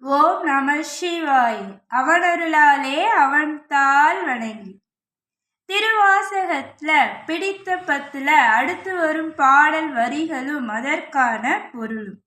ஓம் நம சிவாய். அவனருளாலே அவன் தாள் வணங்கி. திருவாசகத்துல பிடித்த பத்துல அடுத்து வரும் பாடல் வரிகளும் அதற்கான பொருளும்.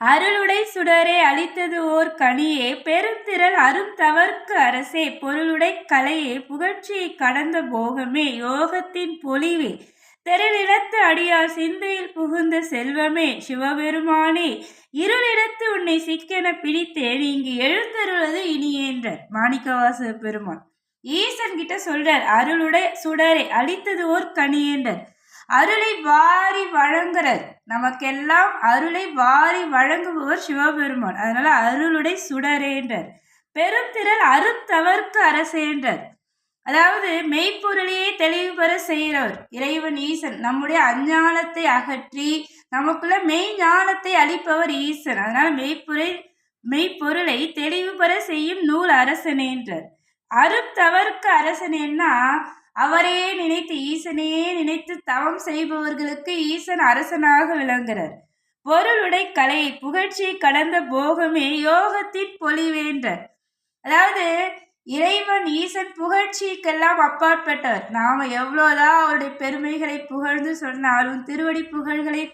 அருளுடை சுடரே அளித்தது ஓர் கனியே பெருந்திரள் அரும் தவர்க்கு அரசே பொருளுடை கலையே புகழ்ச்சியை கடந்த போகமே யோகத்தின் பொலிவே தெருளிடத்து அடியார் சிந்தையில் புகுந்த செல்வமே சிவபெருமானே இருளிடத்து உன்னை சிக்கென பிடித்தேன் இங்கு எழுந்தருளது இனியேன்றார் மாணிக்கவாச பெருமான். ஈசன் கிட்ட சொல்றார் அருளுடைய சுடரை அழித்தது ஓர் கனியேன்றார் அருளை வாரி வழங்குறார் நமக்கெல்லாம் அருளை வாரி வழங்குபவர் சிவபெருமான். அதனால அருளுடை சுடரேன்றார் பெருந்திரள் அருத்தவர்க்கு அரசேன்றார் அதாவது மெய்ப்பொருளையே தெளிவு பெற செய்கிறவர் இறைவன் ஈசன். நம்முடைய அஞ்ஞானத்தை அகற்றி நமக்குள்ள மெய் ஞானத்தை அளிப்பவர் ஈசன். அதனால் மெய்ப்பொருளை மெய்ப்பொருளை தெளிவு பெற செய்யும் நூல் அரசனேன்றார் அருத்தவருக்கு அரசனேன்னா அவரையே நினைத்து ஈசனையே நினைத்து தவம் செய்பவர்களுக்கு ஈசன் அரசனாக விளங்குகிறார். பொருளுடை கலை புகழ்ச்சியை கடந்த போகமே யோகத்தின் பொலிவேன்றார் அதாவது இறைவன் ஈசன் புகழ்ச்சிக்கெல்லாம் அப்பாற்பட்டவர். நாம எவ்வளோதான் அவருடைய பெருமைகளை புகழ்ந்து சொன்னாலும் திருவடி புகழ்களை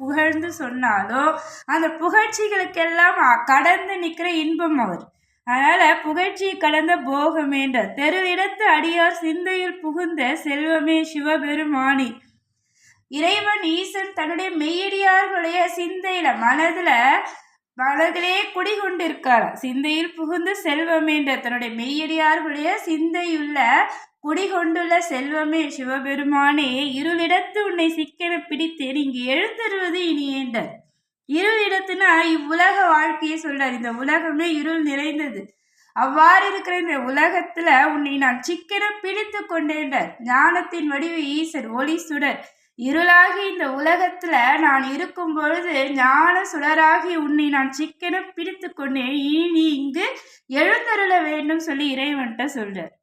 புகழ்ந்து சொன்னாலும் அந்த புகழ்ச்சிகளுக்கெல்லாம் கடந்து நிற்கிற இன்பம் அவர். அதனால புகழ்ச்சி கடந்த போகமேன்ற தெருவிடத்து அடியார் சிந்தையில் புகுந்த செல்வமே சிவபெருமானி. இறைவன் ஈசன் தன்னுடைய மெய்யடியார்களுடைய சிந்தையில மனதுல மனதிலே குடிகொண்டிருக்கார். சிந்தையில் புகுந்து செல்வம் என்ற தன்னுடைய மெய்யடியார்களுடைய சிந்தையுள்ள குடிகொண்டுள்ள செல்வமே சிவபெருமானே இருளிடத்து உன்னை சிக்கென பிடித்தேன் இங்கு எழுந்தருவது இனி என்றார் இருளிடத்துனா இவ்வுலக வாழ்க்கையை சொல்றார். இந்த உலகமே இருள் நிறைந்தது. அவ்வாறு இருக்கிற இந்த உலகத்துல உன்னை நான் சிக்கென பிடித்து கொண்டேன்றார். ஞானத்தின் வடிவு ஈசர் ஒளி சுடர். இருளாகி இந்த உலகத்துல நான் இருக்கும் பொழுது ஞான சுடராகி உன்னை நான் சிக்கன பிடித்து கொண்டேன் இனி இங்கு எழுந்தருள வேண்டும் சொல்லி இறைவன்கிட்ட சொல்றார்.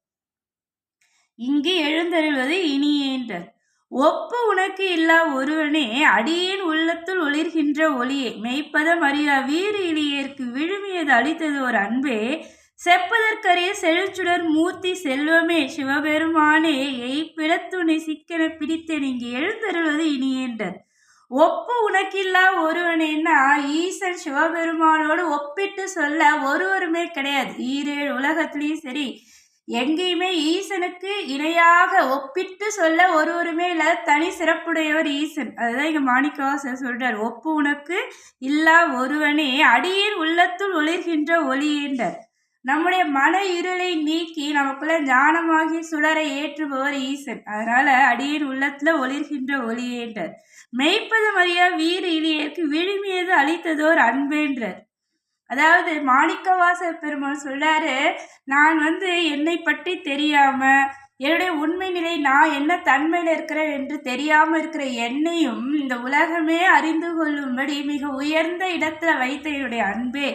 இங்கு எழுந்தருள்வது இனியேன்றார் ஒப்பு உனக்கு இல்லா ஒருவனே அடியேன் உள்ளத்துள் ஒளிர்கின்ற ஒளியே. மெய்ப்பதம் அறியா வீறு இளியேற்கு விழுமியது அளித்தது ஒரு அன்பே. செப்பதற்கரிய செழுச்சுடர் மூர்த்தி செல்வமே சிவபெருமானே எய்ப்பிடத்துணை சிக்கன பிடித்தேன் இங்கு எழுந்தருள்வது இனியேன்றார் ஒப்பு உனக்கில்லா ஒருவனேன்னா ஈசன் சிவபெருமானோடு ஒப்பிட்டு சொல்ல ஒருவருமே கிடையாது. ஈரேழு உலகத்துலேயும் சரி எங்கேயுமே ஈசனுக்கு இணையாக ஒப்பிட்டு சொல்ல ஒருவருமே இல்லை தனி சிறப்புடையவர் ஈசன். அதுதான் இங்கே மாணிக்கவாசர் சொல்றார். ஒப்பு உனக்கு இல்லா ஒருவனே அடியின் உள்ளத்துள் ஒளிர்கின்ற ஒளியேன்றார் நம்முடைய மன இருளை நீக்கி நமக்குள்ள ஞானமாகி சுடரை ஏற்றுபவர் ஈசன். அதனால அடியின் உள்ளத்துல ஒளிர்கின்ற ஒளியேன்றார் மெய்ப்பது மறியா வீர இளியருக்கு விழுமியது அளித்ததோர் அன்பேன்றார். அதாவது மாணிக்கவாச பெருமாள் சொல்றாரு நான் வந்து என்னை பற்றி தெரியாம என்னுடைய உண்மை நிலை நான் என்ன தன்மையில் இருக்கிறேன் என்று தெரியாம இருக்கிற என்னையும் இந்த உலகமே அறிந்து கொள்ளும்படி மிக உயர்ந்த இடத்துல வைத்த என்னுடைய அன்பே.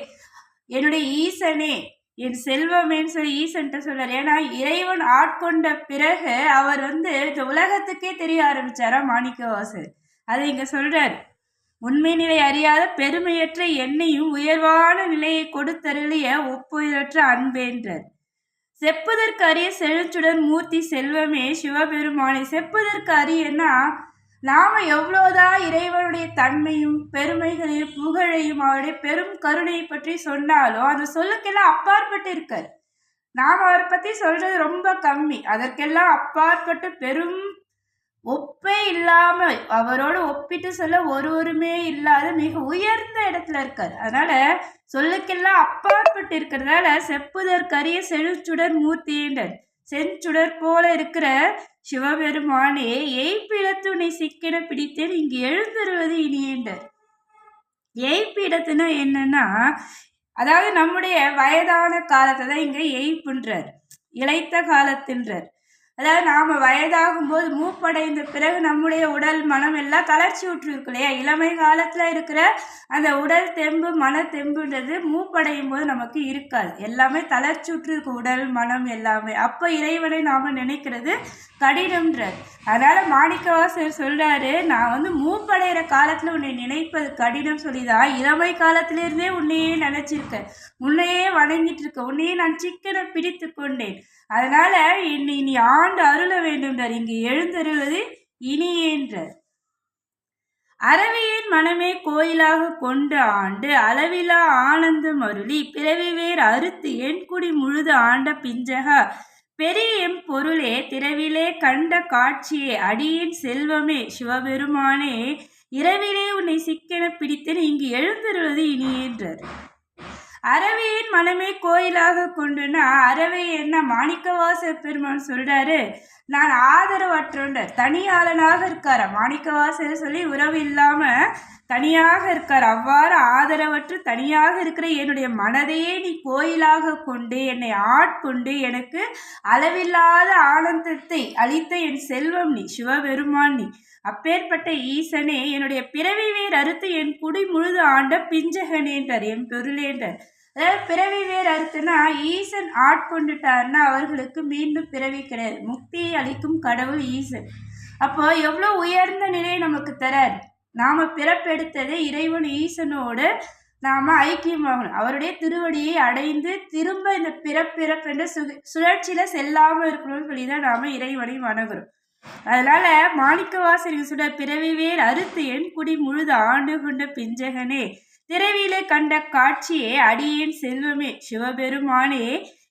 என்னுடைய ஈசனே என் செல்வமேன்னு சொல்லி ஈசன்ட்ட சொல்றார் ஏன்னா இறைவன் ஆட்கொண்ட பிறகு அவர் வந்து இந்த உலகத்துக்கே தெரிய ஆரம்பிச்சாரா மாணிக்கவாசர். அதை இங்க சொல்றார். உண்மை நிலை அறியாத பெருமையற்ற என்னையும் உயர்வான நிலையை கொடுத்தருளிய ஒப்புயரற்ற அன்பேன்றார். செப்புதற்கு அரிய செழுச்சுடன் மூர்த்தி செல்வமே சிவபெருமானை. செப்புதற்கு அரியன்னா நாம எவ்வளோதான் இறைவனுடைய தன்மையும் பெருமைகளையும் புகழையும் அவருடைய பெரும் கருணையை பற்றி சொன்னாலும் அந்த சொல்லுக்கெல்லாம் அப்பாற்பட்டு இருக்கார் நாம் அவரை பற்றி சொல்றது ரொம்ப கம்மி. அதற்கெல்லாம் அப்பாற்பட்டு பெரும் ஒப்பே இல்லாமல் அவரோடு ஒப்பிட்டு சொல்ல ஒருவருமே இல்லாத மிக உயர்ந்த இடத்துல இருக்கார். அதனால சொல்லுக்கெல்லாம் அப்பாற்பட்டு இருக்கிறதால செப்புதற்கரிய செழுச்சுடர் மூர்த்தியினர் செஞ்சுடர் போல இருக்கிற சிவபெருமானே எய்ப்பிடத்துனை சிக்கென பிடித்தேன் இங்கு எழுந்தருவது இனியேண்டர் எய்ப்பிடத்துனா என்னன்னா அதாவது நம்முடைய வயதான காலத்தை தான் இங்க எய்ப்புன்றார் இழைத்த காலத்தின்றார். அதாவது நாம் வயதாகும் போது மூப்படைந்த பிறகு நம்முடைய உடல் மனம் எல்லாம் தளர்ச்சி விட்டுருக்கு இல்லையா இளமை காலத்தில் இருக்கிற அந்த உடல் தெம்பு மன தெம்புன்றது மூப்படையும் போது நமக்கு இருக்காது. எல்லாமே தளர்ச்சி விட்டுருக்கு உடல் மனம் எல்லாமே. அப்போ இறைவனை நாம் நினைக்கிறது கடினம்ன்றார் அதனால் மாணிக்கவாசர் சொல்கிறாரு நான் வந்து மூப்படைகிற காலத்தில் உன்னை நினைப்பது கடினம் சொல்லிதான் இளமை காலத்திலேருந்தே உன்னையே நினச்சிருக்கேன் உன்னையே வணங்கிட்டு இருக்க உன்னையே நான் சிக்கனை பிடித்து கொண்டேன். அதனால என்னை நீ ஆண்டு அருள வேண்டும்ன்றார். இங்கு எழுந்தருள்வது இனியேன்றார் அரவியின் மனமே கோயிலாக கொண்டு ஆண்டு அளவிலா ஆனந்தம் அருளி பிறவி வேர் அறுத்து என் குடி முழுது ஆண்ட பிஞ்சகா. பெரியம் பொருளே திரவிலே கண்ட காட்சியே அடியின் செல்வமே சிவபெருமானே இரவிலே உன்னை சிக்கென பிடித்தேன் இங்கு எழுந்தருள்வது இனியேன்றார் அறவையின் மனமே கோயிலாக கொண்டுனா அறவை என்ன மாணிக்கவாச பெருமான் சொல்றாரு? நான் ஆதரவற்றோண்ட தனியாளனாக இருக்கார். மாணிக்கவாசர் சொல்லி உறவு இல்லாம தனியாக இருக்கார். அவ்வாறு ஆதரவற்று தனியாக இருக்கிற என்னுடைய மனதையே நீ கோயிலாக கொண்டு என்னை ஆட்கொண்டு எனக்கு அளவில்லாத ஆனந்தத்தை அளித்த என் செல்வம் நீ சிவபெருமான் நீ. அப்பேற்பட்ட ஈசனே என்னுடைய பிறவி வேர் அறுத்து என் குடி முழுது ஆண்ட பிஞ்சகனேன்றார் என் பொருளேன்றார் அதாவது பிறவி வேர் அறுத்துனா ஈசன் ஆட்கொண்டுட்டார்னா அவர்களுக்கு மீண்டும் பிறவி கிடையாது. முக்தியை அளிக்கும் கடவுள் ஈசன். அப்போ எவ்வளோ உயர்ந்த நிலை நமக்கு தரார். நாம் பிறப்பெடுத்ததே இறைவன் ஈசனோடு நாம் ஐக்கியமாகணும். அவருடைய திருவடியை அடைந்து திரும்ப இந்த பிறப்பிறப்பென்ற சு சுழற்சியில் செல்லாமல் இருக்கணும்னு சொல்லி தான் நாம் இறைவனை வணங்குறோம். அதனால மாணிக்கவாசரின் சுட பிறவிவேல் அறுத்து என் குடி முழுது ஆண்டு கொண்ட பிஞ்சகனே திரவிலே கண்ட காட்சியே அடியேன் செல்வமே. சிவபெருமானே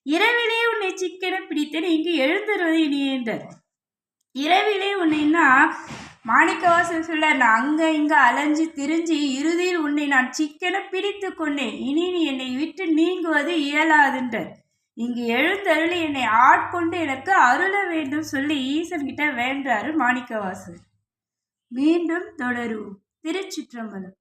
இரவிலே உன்னை சிக்கென பிடித்தேன் இங்கு எழுந்துருவது இனி இனியேன்றார் இரவிலே உன்னைன்னா மாணிக்கவாசன் சொல்ல நான் அங்க இங்க அலைஞ்சு திரிஞ்சு இறுதியில் உன்னை நான் சிக்கென பிடித்து கொண்டேன் இனி நீ என்னை விட்டு நீங்குவது இயலாதுன்றார் இங்கு எழுந்தருளி என்னை ஆட்கொண்டு எனக்கு அருள வேண்டும் சொல்லி ஈசன் கிட்ட வேண்டாரு மாணிக்கவாசர் மீண்டும் தொடரும் திருச்சிற்றம்பலம்.